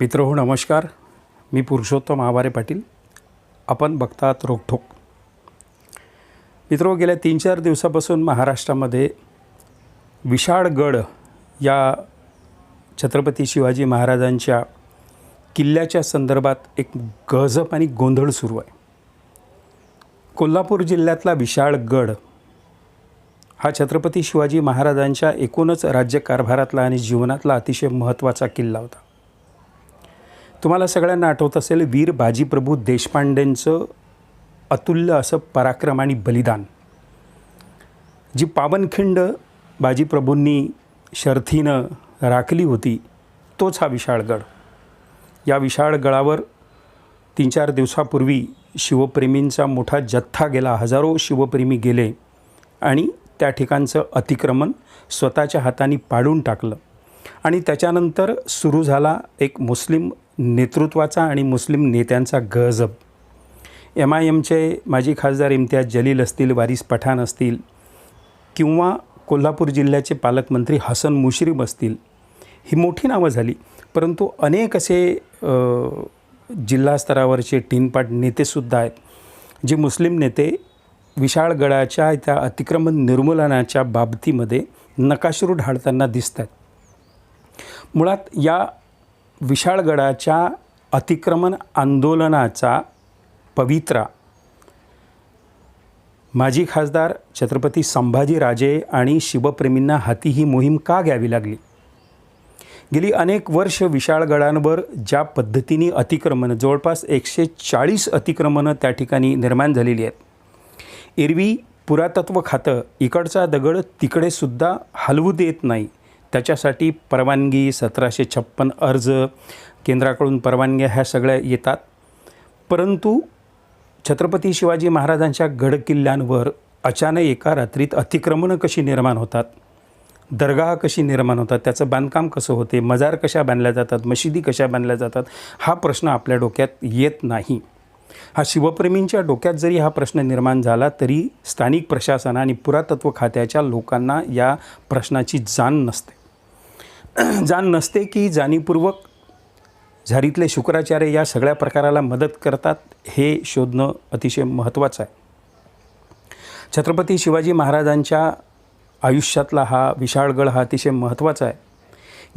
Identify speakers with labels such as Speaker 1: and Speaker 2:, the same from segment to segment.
Speaker 1: मित्र हो नमस्कार. मी पुरुषोत्तम आवारे पाटील. आपण बघतात रोकठोक मित्र गेल्या तीन चार दिवसापासून महाराष्ट्रामध्ये विशाळगड या छत्रपती शिवाजी महाराजांच्या किल्ल्याच्या संदर्भात एक गजब आणि गोंधळ सुरू आहे. कोल्हापूर जिल्ह्यातला विशाळगड हा छत्रपती शिवाजी महाराजांच्या एकूणच राज्यकारभारातला आणि जीवनातला अतिशय महत्त्वाचा किल्ला होता. तुम्हाला सगळ्यांना आठवत असेल वीर बाजीप्रभू देशपांडेंचं अतुल्य असं पराक्रम आणि बलिदान. जी पावनखिंड बाजीप्रभूंनी शर्थीनं राखली होती तोच हा विशाळगड. या विशाळगडावर तीन चार दिवसापूर्वी शिवप्रेमींचा मोठा जथ्था गेला हजारो शिवप्रेमी गेले आणि त्या ठिकाणचं अतिक्रमण स्वतःच्या हाताने पाडून टाकलं. आणि त्याच्यानंतर सुरू झाला एक मुस्लिम नेतृत्वाचा आणि मुस्लिम नेत्यांचा गजब. एम आय एमचे माजी खासदार इम्तियाज जलील असतील वारिस पठाण असतील किंवा कोल्हापूर जिल्ह्याचे पालकमंत्री हसन मुश्रीफ असतील ही मोठी नावं झाली. परंतु अनेक असे जिल्हा स्तरावरचे टीनपाट नेतेसुद्धा आहेत जे मुस्लिम नेते विशाळगडाच्या त्या अतिक्रमण निर्मूलनाच्या बाबतीमध्ये नकाशरू ढाळताना दिसत आहेत मुळात या विशाळगडाच्या अतिक्रमण आंदोलनाचा पवित्रा. माजी खासदार छत्रपती संभाजीराजे आणि शिवप्रेमींना हाती ही मोहीम का घ्यावी लागली? गेली अनेक वर्ष विशाळगडांवर ज्या पद्धतीने अतिक्रमणं जवळपास एकशे चाळीस अतिक्रमणं त्या ठिकाणी निर्माण झालेली आहेत. एरवी पुरातत्व खातं इकडचा दगड तिकडेसुद्धा हलवू देत नाही. त्याच्यासाठी परवानगी सतराशे छप्पन अर्ज केंद्राकडून परवानग्या ह्या सगळ्या येतात. परंतु छत्रपती शिवाजी महाराजांच्या गडकिल्ल्यांवर अचानक एका रात्रीत अतिक्रमणं कशी निर्माण होतात? दर्गा कशी निर्माण होतात? त्याचं बांधकाम कसं होते? मजार कशा बांधल्या जातात? मशिदी कशा बांधल्या जातात? हा प्रश्न आपल्या डोक्यात येत नाही. हा शिवप्रेमींच्या डोक्यात जरी हा प्रश्न निर्माण झाला तरी स्थानिक प्रशासन आणि पुरातत्व खात्याच्या लोकांना या प्रश्नाची जाण नसते. जाण नसते की जाणीवपूर्वक झारीतले शुक्राचार्य या सगळ्या प्रकाराला मदत करतात हे शोधणं अतिशय महत्त्वाचं आहे. छत्रपती शिवाजी महाराजांच्या आयुष्यातला हा विशाळगड हा अतिशय महत्त्वाचा आहे.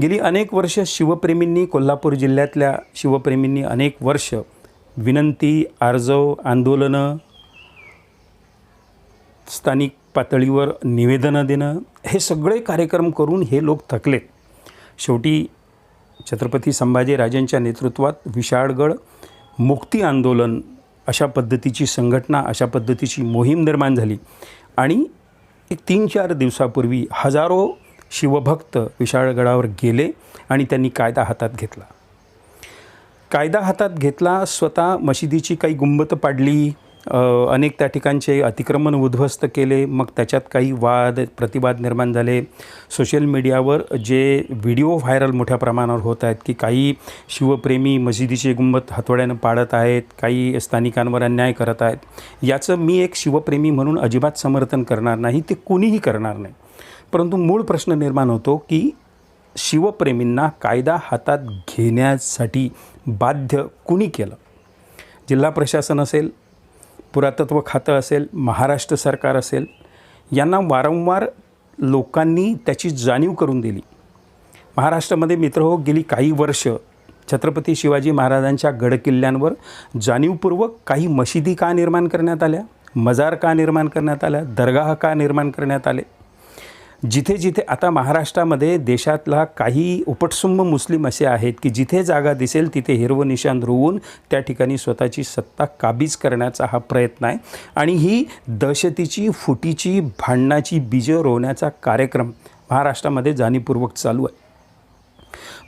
Speaker 1: गेली अनेक वर्ष शिवप्रेमींनी कोल्हापूर जिल्ह्यातल्या शिवप्रेमींनी अनेक वर्ष विनंती आर्जव आंदोलनं स्थानिक पातळीवर निवेदनं देणं हे सगळे कार्यक्रम करून हे लोक थकलेत. शेवटी छत्रपती संभाजीराजेंच्या नेतृत्वात विशाळगड मुक्ती आंदोलन अशा पद्धतीची संघटना अशा पद्धतीची मोहीम निर्माण झाली. आणि एक तीन चार दिवसापूर्वी हजारो शिवभक्त विशाळगडावर गेले आणि त्यांनी कायदा हातात घेतला. कायदा हातात घेतला स्वतः मशिदीची काही गुंबत पाडली अनेक त्या ठिकाणचे अतिक्रमण उद्ध्वस्त केले. मग त्याच्यात काही वाद प्रतिवाद निर्माण झाले. सोशल मीडियावर जे व्हिडिओ व्हायरल मोठ्या प्रमाणावर होत आहेत की काही शिवप्रेमी मशिदीचे गुंबत हातोड्यानं पाडत आहेत काही स्थानिकांवर अन्याय करत आहेत. याचं मी एक शिवप्रेमी म्हणून अजिबात समर्थन करणार नाही ते कुणीही करणार नाही. परंतु मूळ प्रश्न निर्माण होतो की शिवप्रेमींना कायदा हातात घेण्यासाठी बाध्य कुणी केलं? जिल्हा प्रशासन असेल पुरातत्व खातं असेल महाराष्ट्र सरकार असेल यांना वारंवार लोकांनी त्याची जाणीव करून दिली. महाराष्ट्रामध्ये मित्र हो गेली काही वर्ष छत्रपती शिवाजी महाराजांच्या गडकिल्ल्यांवर जाणीवपूर्वक काही मशिदी का निर्माण करण्यात आल्या? मजार का निर्माण करण्यात आल्या? दर्गाह का निर्माण करण्यात आले? जिथे जिथे आता महाराष्ट्रामध्ये देशातला काही उपटसुंब मुस्लिम असे आहेत की जिथे जागा दिसेल तिथे हिरवं निशाण रोवून त्या ठिकाणी स्वतःची सत्ता काबीज करण्याचा हा प्रयत्न आहे. आणि ही दहशतीची फुटीची भांडणाची बीजं रोवण्याचा कार्यक्रम महाराष्ट्रामध्ये जाणीवपूर्वक चालू आहे.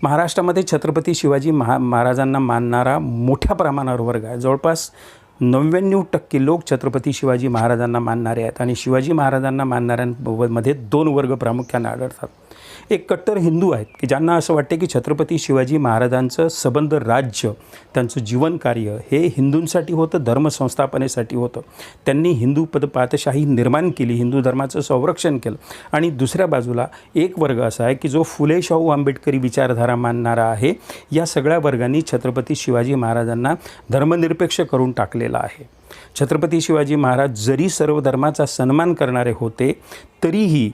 Speaker 1: महाराष्ट्रामध्ये छत्रपती शिवाजी महा महाराजांना मानणारा मोठ्या प्रमाणावर वर्ग आहे. जवळपास नव्याण्णव टक्के लोक छत्रपती शिवाजी महाराजांना मानणारे आहेत. आणि शिवाजी महाराजांना मानणाऱ्यांमध्ये दोन वर्ग प्रामुख्याने आढळतात. एक कट्टर हिंदू आहेत की ज्यांना असं वाटते की छत्रपती शिवाजी महाराजांचं सबंध राज्य त्यांचं जीवनकार्य हे हिंदूंसाठी होतं धर्मसंस्थापनेसाठी होतं. त्यांनी हिंदू पद पातशाही निर्माण केली हिंदू धर्माचं संरक्षण केलं. आणि दुसऱ्या बाजूला एक वर्ग असा आहे की जो फुले शाहू आंबेडकरी विचारधारा मानणारा आहे या सगळ्या वर्गांनी छत्रपती शिवाजी महाराजांना धर्मनिरपेक्ष करून टाकलेला आहे. छत्रपती शिवाजी महाराज जरी सर्व धर्माचा सन्मान करणारे होते तरीही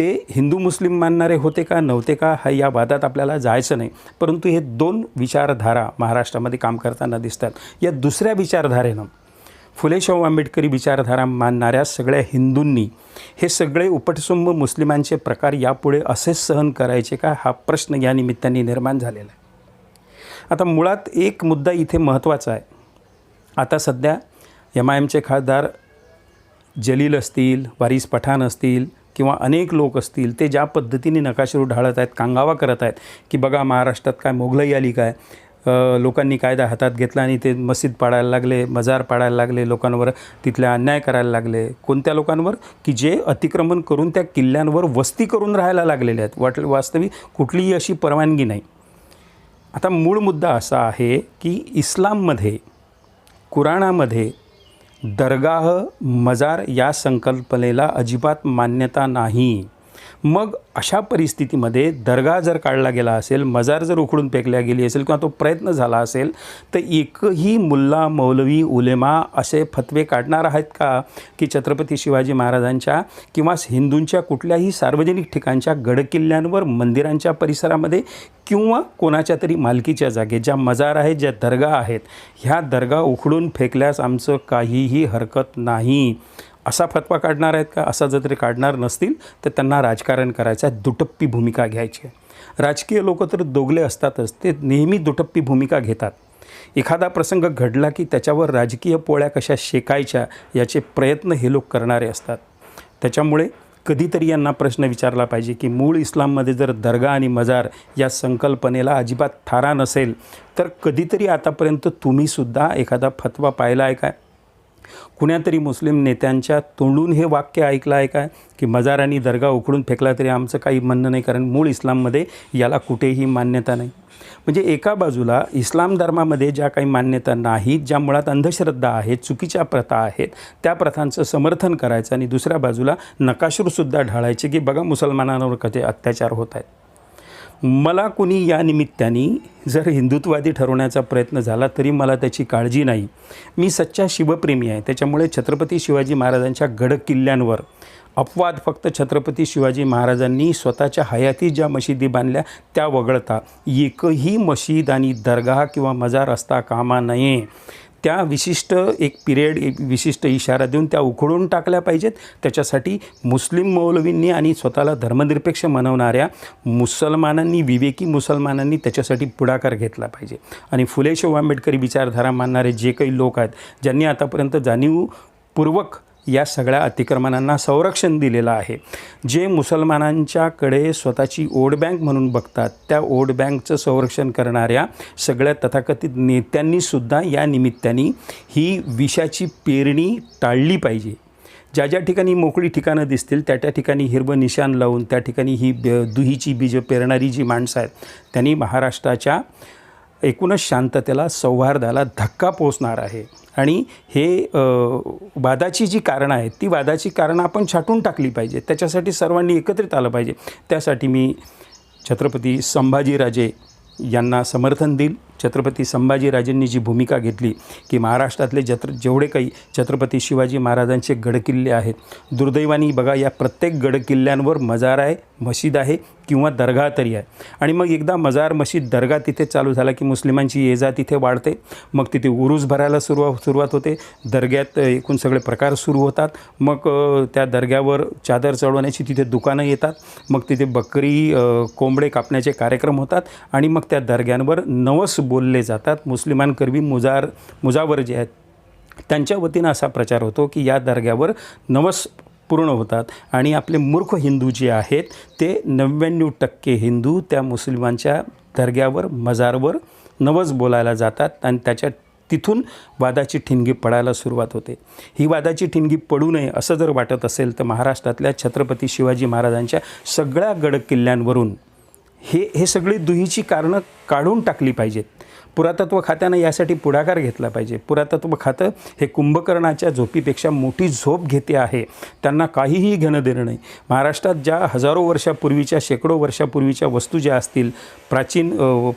Speaker 1: ते हिंदू मुस्लिम मानणारे होते का नव्हते का हा या वादात आपल्याला जायचं नाही. परंतु हे दोन विचारधारा महाराष्ट्रामध्ये काम करताना दिसतात. या दुसऱ्या विचारधारेनं फुले शाहू आंबेडकरी विचारधारा मानणाऱ्या सगळ्या हिंदूंनी हे सगळे उपटसुंब मुस्लिमांचे प्रकार यापुढे असेच सहन करायचे का हा प्रश्न या निमित्ताने निर्माण झालेला आहे. आता मुळात एक मुद्दा इथे महत्त्वाचा आहे. आता सध्या एम आय एमचे खासदार जलील असतील वारिस पठाण असतील किंवा अनेक लोक असतील ते ज्या पद्धतीने नकाशेरू ढाळत आहेत कांगावा करत आहेत की बघा महाराष्ट्रात काय मोगलाई आली काय? लोकांनी कायदा हातात घेतला आणि ते मस्जिद पाडायला लागले मजार पाडायला लागले लोकांवर तिथल्या अन्याय करायला लागले. कोणत्या लोकांवर? की जे अतिक्रमण करून त्या किल्ल्यांवर वस्ती करून राहायला लागलेले आहेत. वाट वास्तविक कुठलीही अशी परवानगी नाही. आता मूळ मुद्दा असा आहे की इस्लाममध्ये कुराणामध्ये दरगाह मजार या संकल्पनेला अजिबात मान्यता नाही. मग अशा परिस्थितीमध्ये दर्गा जर काढला गेला असेल मजार जर उखडून फेकल्या गेली असेल किंवा तो प्रयत्न झाला असेल तर एकही मुल्ला मौलवी उलेमा असे फतवे काढणार आहेत का? की छत्रपती शिवाजी महाराजांच्या किंवा हिंदूंच्या कुठल्याही सार्वजनिक ठिकाणच्या गडकिल्ल्यांवर मंदिरांच्या परिसरामध्ये किंवा कोणाच्या तरी मालकीच्या जागेत ज्या मजार आहेत ज्या दर्गा आहेत ह्या दर्गा उखडून फेकल्यास आमचं काहीही हरकत नाही. असा फतवा काढणार आहेत का? असा जर तरी काढणार नसतील तर त्यांना राजकारण करायचं आहे. दुटप्पी भूमिका घ्यायची आहे. राजकीय लोक तर दोगले असतातच. ते नेहमी दुटप्पी भूमिका घेतात. एखादा प्रसंग घडला की त्याच्यावर राजकीय पोळ्या कशा शेकायच्या याचे प्रयत्न हे लोक करणारे असतात. त्याच्यामुळे कधीतरी यांना प्रश्न विचारला पाहिजे की मूळ इस्लाममध्ये जर दर्गा आणि मजार या संकल्पनेला अजिबात थारा नसेल तर कधीतरी आतापर्यंत तुम्हीसुद्धा एखादा फतवा पाहिला आहे काय? कुण्यातरी मुस्लिम नेत्यांच्या तोंडून हे वाक्य ऐकलं आहे काय? की मजार आणि दर्गा उखडून फेकला तरी आमचं काही म्हणणं नाही कारण मूळ इस्लाममध्ये याला कुठेही मान्यता नाही. म्हणजे एका बाजूला इस्लाम धर्मामध्ये ज्या काही मान्यता नाहीत ज्या मुळात अंधश्रद्धा आहेत चुकीच्या प्रथा आहेत त्या प्रथांचं समर्थन करायचं आणि दुसऱ्या बाजूला नकाशूरसुद्धा ढाळायचे की बघा मुसलमानांवर कसे अत्याचार होत आहेत. मला कुणी या निमित्ताने जर हिंदुत्ववादी ठरवण्याचा प्रयत्न झाला तरी मला त्याची काळजी नाही. मी सच्चा शिवप्रेमी आहे. त्याच्यामुळे छत्रपती शिवाजी महाराजांच्या गड किल्ल्यांवर अपवाद फक्त छत्रपती शिवाजी महाराजांनी स्वतःच्या हयाती ज्या मशिदी बांधल्या त्या वगळता. एकही मशीद आणि दर्गा किंवा मजार असता कामा नये. त्या विशिष्ट एक पिरियड एक विशिष्ट इशारा देऊन त्या उखडून टाकल्या पाहिजेत. त्याच्यासाठी मुस्लिम मौलवींनी आणि स्वतःला धर्मनिरपेक्ष मनवणाऱ्या मुसलमानांनी विवेकी मुसलमानांनी त्याच्यासाठी पुढाकार घेतला पाहिजे. आणि फुले शाहू आंबेडकरी विचारधारा मानणारे जे काही लोक आहेत ज्यांनी आतापर्यंत जाणीवपूर्वक या सगळ्या अतिक्रमणांना संरक्षण दिलेलं आहे. जे मुसलमानांच्याकडे स्वतःची वोट बँक म्हणून बघतात त्या वोट बँकचं संरक्षण करणाऱ्या सगळ्या तथाकथित नेत्यांनीसुद्धा या निमित्ताने ही विषाची पेरणी टाळली पाहिजे. ज्या ज्या ठिकाणी मोकळी ठिकाणं दिसतील त्या त्या ठिकाणी हिरवं निशाण लावून त्या ठिकाणी ही ब दुहीची बीजं पेरणारी जी माणसं आहेत त्यांनी महाराष्ट्राच्या एकूणच शांततेला सौहार्दाला धक्का पोचणार आहे. आणि हे वादाची जी कारणं आहेत ती वादाची कारणं आपण छाटून टाकली पाहिजे. त्याच्यासाठी सर्वांनी एकत्रित आलं पाहिजे. त्यासाठी मी छत्रपती संभाजीराजे यांना समर्थन देईल. छत्रपती संभाजीराजेंनी जी भूमिका घेतली की महाराष्ट्रातले जत्र जेवढे काही छत्रपती शिवाजी महाराजांचे गडकिल्ले आहेत दुर्दैवानी बघा या प्रत्येक गडकिल्ल्यांवर मजार आहे मशीद आहे. किंवा दर्गा तरी आहे. आणि मग एकदा मजार मशीद दर्गा तिथे चालू झाला की मुस्लिमांची ये जा तिथे वाढते. मग तिथे उरूस भरायला सुरुवात सुरुवात होते. दर्ग्यात एकूण सगळे प्रकार सुरू होतात. मग त्या दर्ग्यावर चादर चढवण्याची तिथे दुकानं येतात. मग तिथे बकरी कोंबडे कापण्याचे कार्यक्रम होतात. आणि मग त्या दर्ग्यांवर नवस बोलले जातात. मुस्लिमांकरवी मुजार मुजावर जे आहेत त्यांच्या वतीनं असा प्रचार होतो की या दर्ग्यावर नवस पूर्ण होतात. आणि आपले मूर्ख हिंदू जे आहेत ते नव्याण्णव टक्के हिंदू त्या मुस्लिमांच्या दर्ग्यावर मजारवर नवज बोलायला जातात आणि त्याच्या तिथून वादाची ठिणगी पडायला सुरुवात होते. ही वादाची ठिणगी पडू नये असं जर वाटत असेल तर महाराष्ट्रातल्या छत्रपती शिवाजी महाराजांच्या सगळ्या गड किल्ल्यांवरून हे हे सगळी दुहीची कारणं काढून टाकली पाहिजेत. पुरातत्व खात्यानं यासाठी पुढाकार घेतला पाहिजे. पुरातत्व खातं हे कुंभकर्णाच्या झोपीपेक्षा मोठी झोप घेते आहे. त्यांना काहीही घेणं देणं नाही. महाराष्ट्रात ज्या हजारो वर्षापूर्वीच्या शेकडो वर्षापूर्वीच्या वस्तू ज्या असतील प्राचीन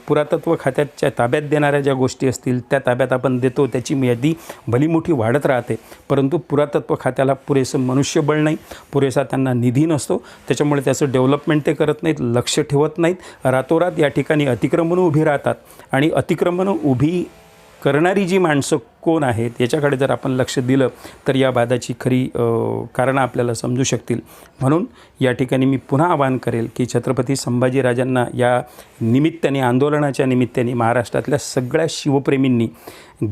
Speaker 1: पुरातत्व खात्याच्या ताब्यात देणाऱ्या ज्या गोष्टी असतील त्या ताब्यात आपण देतो त्याची यादी भली मोठी वाढत राहते. परंतु पुरातत्व खात्याला पुरेसं मनुष्यबळ नाही पुरेसा त्यांना निधी नसतो. त्याच्यामुळे त्याचं डेव्हलपमेंट ते करत नाहीत लक्ष ठेवत नाहीत. रातोरात या ठिकाणी अतिक्रमणं उभी राहतात. आणि अतिक्रम अतिक्रमणं उभी करणारी जी माणसं कोण आहेत याच्याकडे जर आपण लक्ष दिलं तर या वादाची खरी कारणं आपल्याला समजू शकतील. म्हणून या ठिकाणी मी पुन्हा आवाहन करेल की छत्रपती संभाजीराजांना या निमित्ताने आंदोलनाच्या निमित्ताने महाराष्ट्रातल्या सगळ्या शिवप्रेमींनी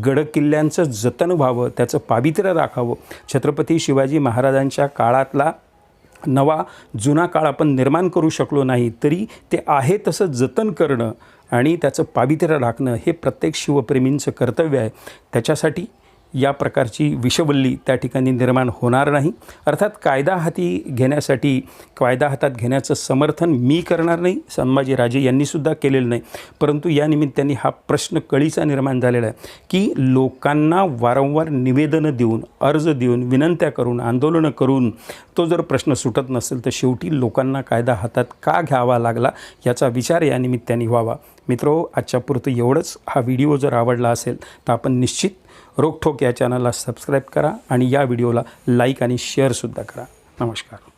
Speaker 1: गडकिल्ल्यांचं जतन व्हावं त्याचं पावित्र्य राखावं. छत्रपती शिवाजी महाराजांच्या काळातला नवा जुना काळ आपण निर्माण करू शकलो नाही तरी ते आहे तसं जतन करणं आणि त्याचं पावित्र्य राखणं हे प्रत्येक शिवप्रेमींचं कर्तव्य आहे. त्याच्यासाठी या प्रकारची विषवल्ली त्या ठिकाणी निर्माण होणार नाही. अर्थात कायदा हाती घेण्यासाठी कायदा हातात घेण्याचं समर्थन मी करणार नाही संभाजीराजे यांनीसुद्धा केलेलं नाही. परंतु या निमित्ताने हा प्रश्न कळीचा निर्माण झालेला आहे की लोकांना वारंवार निवेदनं देऊन अर्ज देऊन विनंत्या करून आंदोलनं करून तो जर प्रश्न सुटत नसेल तर शेवटी लोकांना कायदा हातात का घ्यावा लागला याचा विचार या निमित्ताने व्हावा. मित्रो आजच्यापुरतं एवढंच. हा व्हिडिओ जर आवडला असेल तर आपण निश्चित रोकठोक या चॅनलला सबस्क्राईब करा आणि या व्हिडिओला लाईक आणि शेअरसुद्धा करा. नमस्कार.